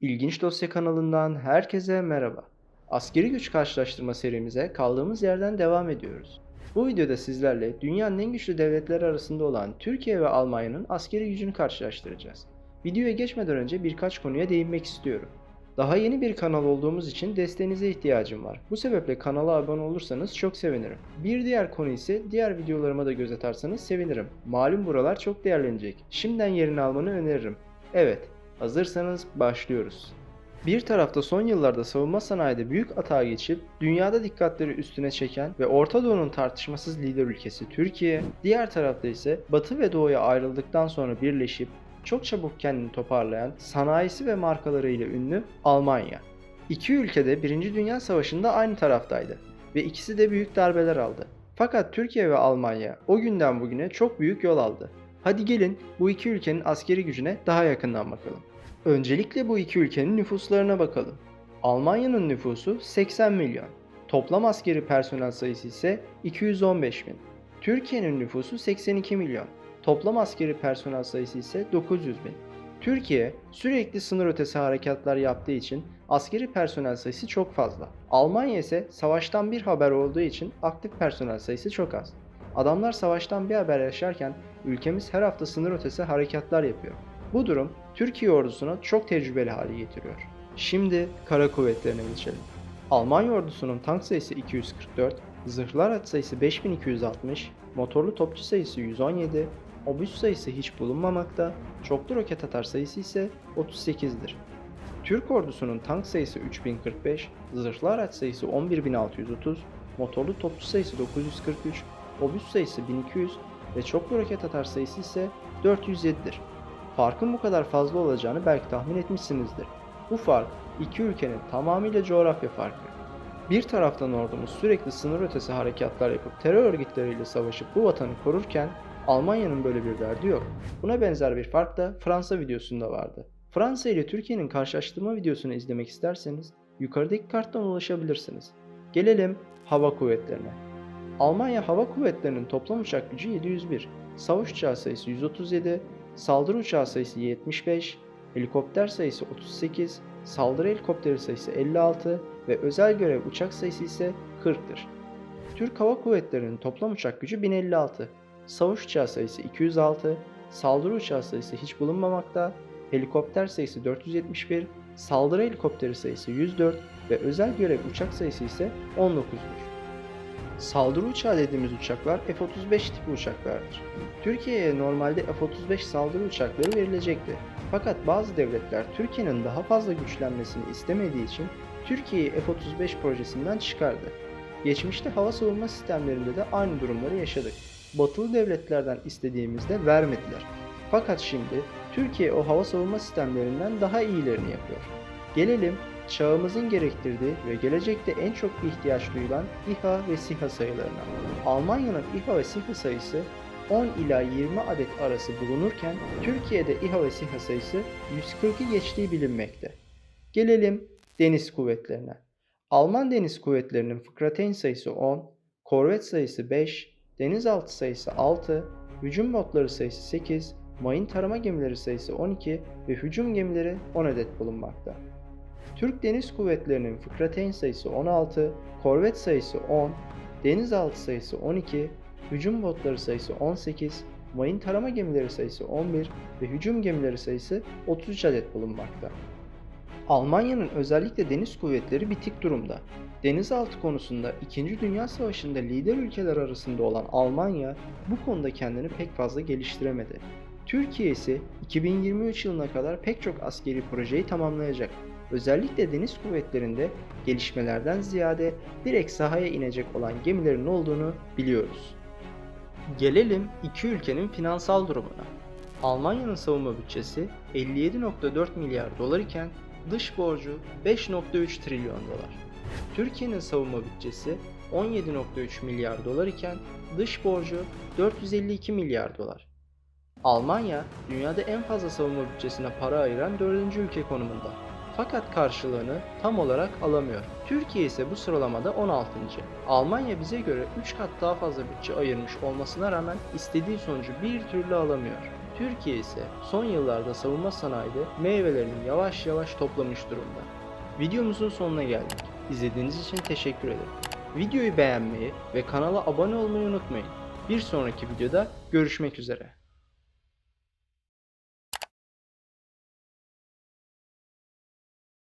İlginç Dosya kanalından herkese merhaba. Askeri güç karşılaştırma serimize kaldığımız yerden devam ediyoruz. Bu videoda sizlerle dünyanın en güçlü devletleri arasında olan Türkiye ve Almanya'nın askeri gücünü karşılaştıracağız. Videoya geçmeden önce birkaç konuya değinmek istiyorum. Daha yeni bir kanal olduğumuz için desteğinize ihtiyacım var. Bu sebeple kanala abone olursanız çok sevinirim. Bir diğer konu ise diğer videolarıma da göz atarsanız sevinirim. Malum buralar çok değerlenecek. Şimdiden yerini almanı öneririm. Evet, hazırsanız başlıyoruz. Bir tarafta son yıllarda savunma sanayide büyük atağa geçip dünyada dikkatleri üstüne çeken ve Orta Doğu'nun tartışmasız lider ülkesi Türkiye, diğer tarafta ise Batı ve Doğu'ya ayrıldıktan sonra birleşip çok çabuk kendini toparlayan, sanayisi ve markalarıyla ünlü Almanya. İki ülke de Birinci Dünya Savaşı'nda aynı taraftaydı ve ikisi de büyük darbeler aldı. Fakat Türkiye ve Almanya o günden bugüne çok büyük yol aldı. Hadi gelin bu iki ülkenin askeri gücüne daha yakından bakalım. Öncelikle bu iki ülkenin nüfuslarına bakalım. Almanya'nın nüfusu 80 milyon. Toplam askeri personel sayısı ise 215 bin. Türkiye'nin nüfusu 82 milyon. Toplam askeri personel sayısı ise 900 bin. Türkiye sürekli sınır ötesi harekatlar yaptığı için askeri personel sayısı çok fazla. Almanya ise savaştan bir haber olduğu için aktif personel sayısı çok az. Adamlar savaştan bir haber yaşarken ülkemiz her hafta sınır ötesi harekatlar yapıyor. Bu durum Türkiye ordusunu çok tecrübeli hale getiriyor. Şimdi kara kuvvetlerine geçelim. Almanya ordusunun tank sayısı 244, zırhlı araç sayısı 5260, motorlu topçu sayısı 117, obüs sayısı hiç bulunmamakta, çoklu roket atar sayısı ise 38'dir. Türk ordusunun tank sayısı 3045, zırhlı araç sayısı 11630, motorlu topçu sayısı 943, obüs sayısı 1200 ve çoklu roket atar sayısı ise 407'dir. Farkın bu kadar fazla olacağını belki tahmin etmişsinizdir. Bu fark iki ülkenin tamamıyla coğrafya farkı. Bir taraftan ordumuz sürekli sınır ötesi harekatlar yapıp terör örgütleriyle savaşıp bu vatanı korurken Almanya'nın böyle bir derdi yok. Buna benzer bir fark da Fransa videosunda vardı. Fransa ile Türkiye'nin karşılaştırma videosunu izlemek isterseniz yukarıdaki karttan ulaşabilirsiniz. Gelelim hava kuvvetlerine. Almanya Hava Kuvvetleri'nin toplam uçak gücü 701, savaş uçağı sayısı 137, saldırı uçağı sayısı 75, helikopter sayısı 38, saldırı helikopteri sayısı 56 ve özel görev uçak sayısı ise 40'tır. Türk Hava Kuvvetleri'nin toplam uçak gücü 1056, savaş uçağı sayısı 206, saldırı uçağı sayısı hiç bulunmamakta, helikopter sayısı 471, saldırı helikopteri sayısı 104 ve özel görev uçak sayısı ise 19'dur. Saldırı uçağı dediğimiz uçaklar F-35 tipi uçaklardır. Türkiye'ye normalde F-35 saldırı uçakları verilecekti. Fakat bazı devletler Türkiye'nin daha fazla güçlenmesini istemediği için Türkiye'yi F-35 projesinden çıkardı. Geçmişte hava savunma sistemlerinde de aynı durumları yaşadık. Batılı devletlerden istediğimizde vermediler. Fakat şimdi Türkiye o hava savunma sistemlerinden daha iyilerini yapıyor. Gelelim çağımızın gerektirdiği ve gelecekte en çok ihtiyaç duyulan İHA ve SİHA sayılarına. Almanya'nın İHA ve SİHA sayısı 10 ila 20 adet arası bulunurken Türkiye'de İHA ve SİHA sayısı 140'ı geçtiği bilinmekte. Gelelim deniz kuvvetlerine. Alman deniz kuvvetlerinin Fıkrateyn sayısı 10, korvet sayısı 5, denizaltı sayısı 6, hücum botları sayısı 8, mayın tarama gemileri sayısı 12 ve hücum gemileri 10 adet bulunmakta. Türk Deniz Kuvvetleri'nin Fıkrateyn sayısı 16, korvet sayısı 10, denizaltı sayısı 12, hücum botları sayısı 18, mayın tarama gemileri sayısı 11 ve hücum gemileri sayısı 33 adet bulunmakta. Almanya'nın özellikle deniz kuvvetleri bitik durumda. Denizaltı konusunda 2. Dünya Savaşı'nda lider ülkeler arasında olan Almanya bu konuda kendini pek fazla geliştiremedi. Türkiye ise 2023 yılına kadar pek çok askeri projeyi tamamlayacak. Özellikle deniz kuvvetlerinde gelişmelerden ziyade direkt sahaya inecek olan gemilerin olduğunu biliyoruz. Gelelim iki ülkenin finansal durumuna. Almanya'nın savunma bütçesi 57.4 milyar dolar iken dış borcu 5.3 trilyon dolar. Türkiye'nin savunma bütçesi 17.3 milyar dolar iken dış borcu 452 milyar dolar. Almanya dünyada en fazla savunma bütçesine para ayıran dördüncü ülke konumunda. Fakat karşılığını tam olarak alamıyor. Türkiye ise bu sıralamada 16. Almanya bize göre 3 kat daha fazla bütçe ayırmış olmasına rağmen istediği sonucu bir türlü alamıyor. Türkiye ise son yıllarda savunma sanayide meyvelerini yavaş yavaş toplamış durumda. Videomuzun sonuna geldik. İzlediğiniz için teşekkür ederim. Videoyu beğenmeyi ve kanala abone olmayı unutmayın. Bir sonraki videoda görüşmek üzere.